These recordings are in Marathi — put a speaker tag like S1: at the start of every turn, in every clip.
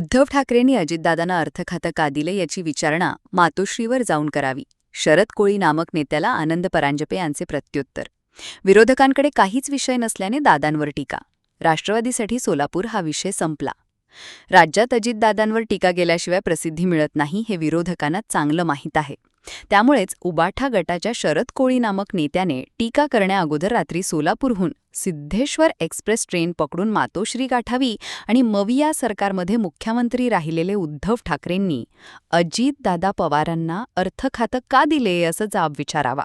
S1: उद्धव ठाकरेंनी अजितदादांना अर्थखातं का दिले याची विचारणा मातोश्रीवर जाऊन करावी. शरद कोळी नामक नेत्याला आनंद परांजपे यांचे प्रत्युत्तर. विरोधकांकडे काहीच विषय नसल्याने दादांवर टीका. राष्ट्रवादीसाठी सोलापूर हा विषय संपला. राज्यात अजितदादांवर टीका गेल्याशिवाय प्रसिद्धी मिळत नाही हे विरोधकांना चांगलं माहीत आहे. त्यामुळेच उबाठा गटाच्या शरद कोळी नामक नेत्याने टीका करण्याअगोदर रात्री सोलापूरहून सिद्धेश्वर एक्सप्रेस ट्रेन पकडून मातोश्री गाठावी आणि मविया सरकारमध्ये मुख्यमंत्री राहिलेले उद्धव ठाकरेंनी अजितदादा पवारांना अर्थखातं का दिले असं जाब विचारावा.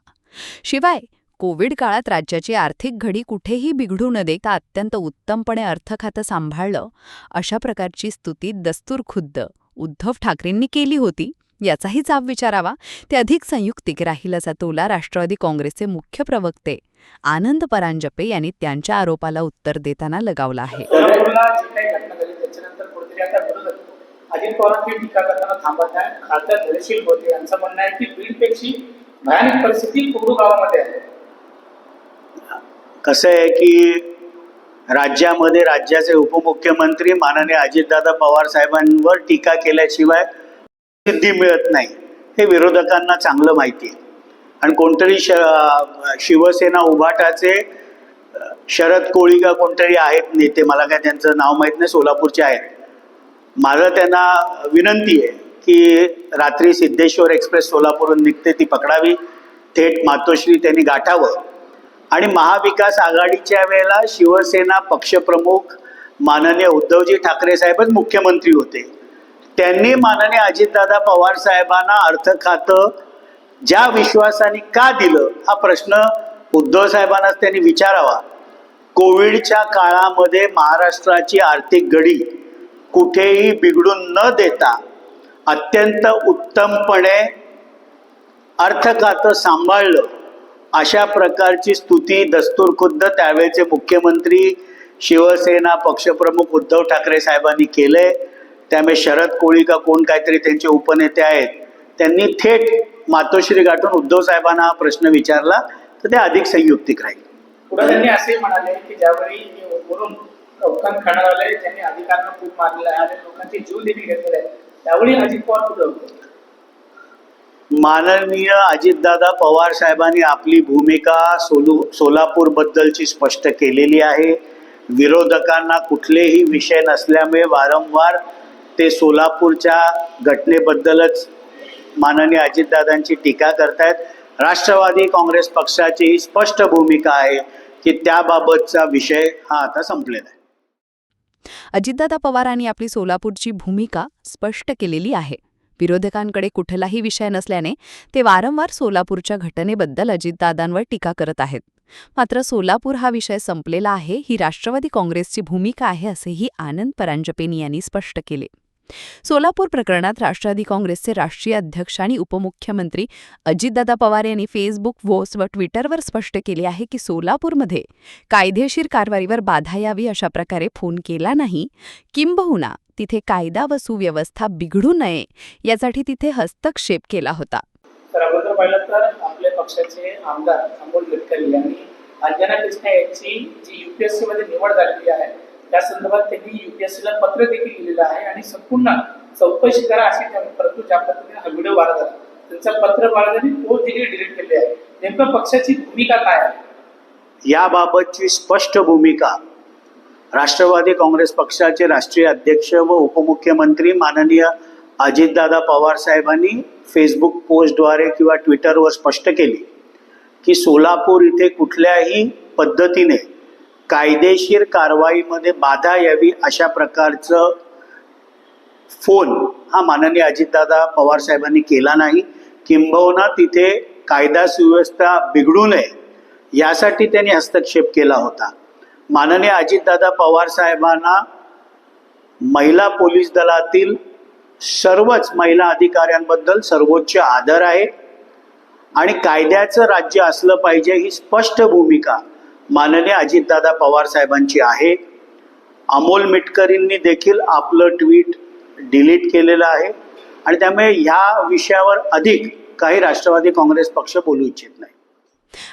S1: शिवाय कोविड काळात राज्याची आर्थिक घडी कुठेही बिघडू न देता अत्यंत उत्तमपणे अर्थखातं सांभाळलं अशा प्रकारची स्तुती दस्तूरखुद्द उद्धव ठाकरेंनी केली होती. याचाही जाब विचारावा. ते अधिक संयुक्तिक राहील असा तोला राष्ट्रवादी काँग्रेसचे मुख्य प्रवक्ते आनंद परांजपे यांनी त्यांच्या आरोपाला उत्तर देताना लगावला आहे.
S2: अजित पवारांची टीका करताना थांबत नाही खासदार धैर्यशील होते यांचं म्हणणं आहे की बीडपेक्षी भयानक परिस्थिती गावामध्ये आहे.
S3: कसं आहे की राज्यामध्ये राज्याचे उपमुख्यमंत्री माननीय अजितदादा पवार साहेबांवर टीका केल्याशिवाय सिद्धी मिळत नाही. हे विरोधकांना चांगलं माहिती आहे. आणि कोणतरी श शिवसेना उभाटाचे शरद कोळीगा कोणतरी आहेत नेते मला काय त्यांचं नाव माहीत नाही सोलापूरचे आहेत. माझं त्यांना विनंती आहे की रात्री सिद्धेश्वर एक्सप्रेस सोलापूरहून निघते ती पकडावी. थेट मातोश्री त्यांनी गाठावं. आणि महाविकास आघाडीच्या वेळेला शिवसेना पक्षप्रमुख माननीय उद्धवजी ठाकरे साहेबच मुख्यमंत्री होते. त्यांनी माननीय अजितदादा पवार साहेबांना अर्थ खातं ज्या विश्वासाने का दिलं हा प्रश्न उद्धव साहेबांनाच त्यांनी विचारावा. कोविडच्या काळामध्ये महाराष्ट्राची आर्थिक घडी कुठेही बिघडून न देता अत्यंत उत्तमपणे अर्थ खातं सांभाळलं अशा प्रकारची स्तुती दस्तूर खुद्द त्यावेळेचे मुख्यमंत्री शिवसेना पक्षप्रमुख उद्धव ठाकरे साहेबांनी केले. त्यामुळे शरद कोळी का कोण काहीतरी त्यांचे उपनेते आहेत त्यांनी थेट मातोश्री गाठून उद्धव साहेबांना हा प्रश्न विचारला तर ते अधिक संयुक्तिक राहील.
S2: पुढे त्यांनी असे म्हणाले की ज्यावेळी वरून अधिकारांना खूप मारलेला आहे आणि लोकांचे जीव देखील घेतलेले त्यावेळी अजित पवार कुठे होते?
S3: माननीय अजितदादा पवार साहेबांनी आपली भूमिका सोलू सोलापूर बद्दलची स्पष्ट केलेली आहे. विरोधकांना कुठलेही विषय नसल्यामुळे वारंवार ते सोलापूरच्या घटनेबद्दलच माननीय अजितदादांची टीका करतायत. राष्ट्रवादी काँग्रेस पक्षाची ही स्पष्ट भूमिका आहे की त्याबाबतचा विषय हा आता संपलेला आहे.
S1: अजितदादा पवारांनी आपली सोलापूरची भूमिका स्पष्ट केलेली आहे. विरोधकांकडे कुठलाही विषय नसल्याने ते वारंवार सोलापूरच्या घटनेबद्दल अजितदादांवर टीका करत आहेत. मात्र सोलापूर हा विषय संपलेला आहे ही राष्ट्रवादी काँग्रेसची भूमिका आहे असेही आनंद परांजपेनी यांनी स्पष्ट केले. सोलापूर प्रकरणात राष्ट्रवादी काँग्रेसचे राष्ट्रीय अध्यक्ष आणि उपमुख्यमंत्री अजितदादा पवार यांनी फेसबुक वोस व ट्विटरवर स्पष्ट केले आहे की सोलापूरमध्ये कायदेशीर कारवाईवर बाधा यावी अशा प्रकारे फोन केला नाही. किंबहुना तिथे कायदा व सुव्यवस्था बिघडू नये यासाठी तिथे हस्तक्षेप केला होता.
S2: तर अगोदर पाहिलं तर आपल्या पक्षाचे आमदार अमोल गडकरी यांनी अंजना कृष्णा यांची जी युपीएससी मध्ये निवड झालेली आहे त्या संदर्भात त्यांनी युपीएससीला पत्र देखील लिहिलेलं आहे आणि संपूर्ण चौकशी करा अशी परंतु ज्या पद्धतीने हा व्हिडिओ व्हायरल झाला. पत्र बाळगाने तो देखील डिलीट केले आहे. नेमकं पक्षाची भूमिका काय आहे?
S3: याबाबतची स्पष्ट भूमिका. राष्ट्रवादी काँग्रेस पक्षाचे राष्ट्रीय अध्यक्ष व उपमुख्यमंत्री माननीय अजितदादा पवार साहेबांनी फेसबुक पोस्टद्वारे किंवा ट्विटरवर स्पष्ट केली की सोलापूर इथे कुठल्याही पद्धतीने कायदेशीर कारवाईमध्ये बाधा यावी अशा प्रकारचं फोन हा माननीय अजितदादा पवार साहेबांनी केला नाही. किंबहुना तिथे कायदा सुव्यवस्था बिघडू नये यासाठी त्यांनी हस्तक्षेप केला होता. माननीय अजितदादा पवार साहेबांना महिला पोलीस दलातील सर्वच महिला अधिकाऱ्यांबद्दल सर्वोच्च आदर आहे. आणि कायद्याचं राज्य असलं पाहिजे ही स्पष्ट भूमिका माननीय अजितदादा पवार साहेबांची आहे. अमोल मिटकरींनी देखील आपलं ट्विट डिलीट केलेलं आहे. आणि त्यामुळे ह्या विषयावर अधिक काही राष्ट्रवादी काँग्रेस पक्ष बोलू इच्छित नाही.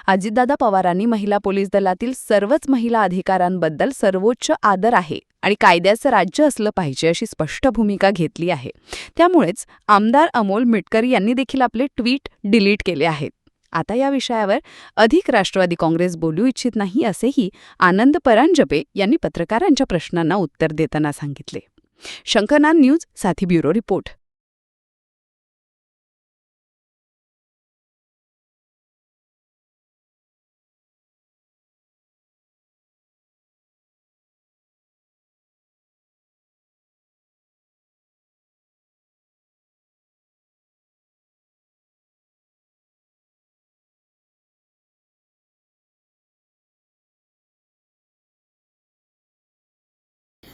S1: अजितदादा पवारांनी महिला पोलीस दलातील सर्वच महिला अधिकारांबद्दल सर्वोच्च आदर आहे आणि कायद्याचं राज्य असलं पाहिजे अशी स्पष्ट भूमिका घेतली आहे. त्यामुळेच आमदार अमोल मिटकरी यांनी देखील आपले ट्विट डिलीट केले आहेत. आता या विषयावर अधिक राष्ट्रवादी काँग्रेस बोलू इच्छित नाही असेही आनंद परांजपे यांनी पत्रकारांच्या प्रश्नांना उत्तर देताना सांगितले. Shankarnath News Sathi bureau report.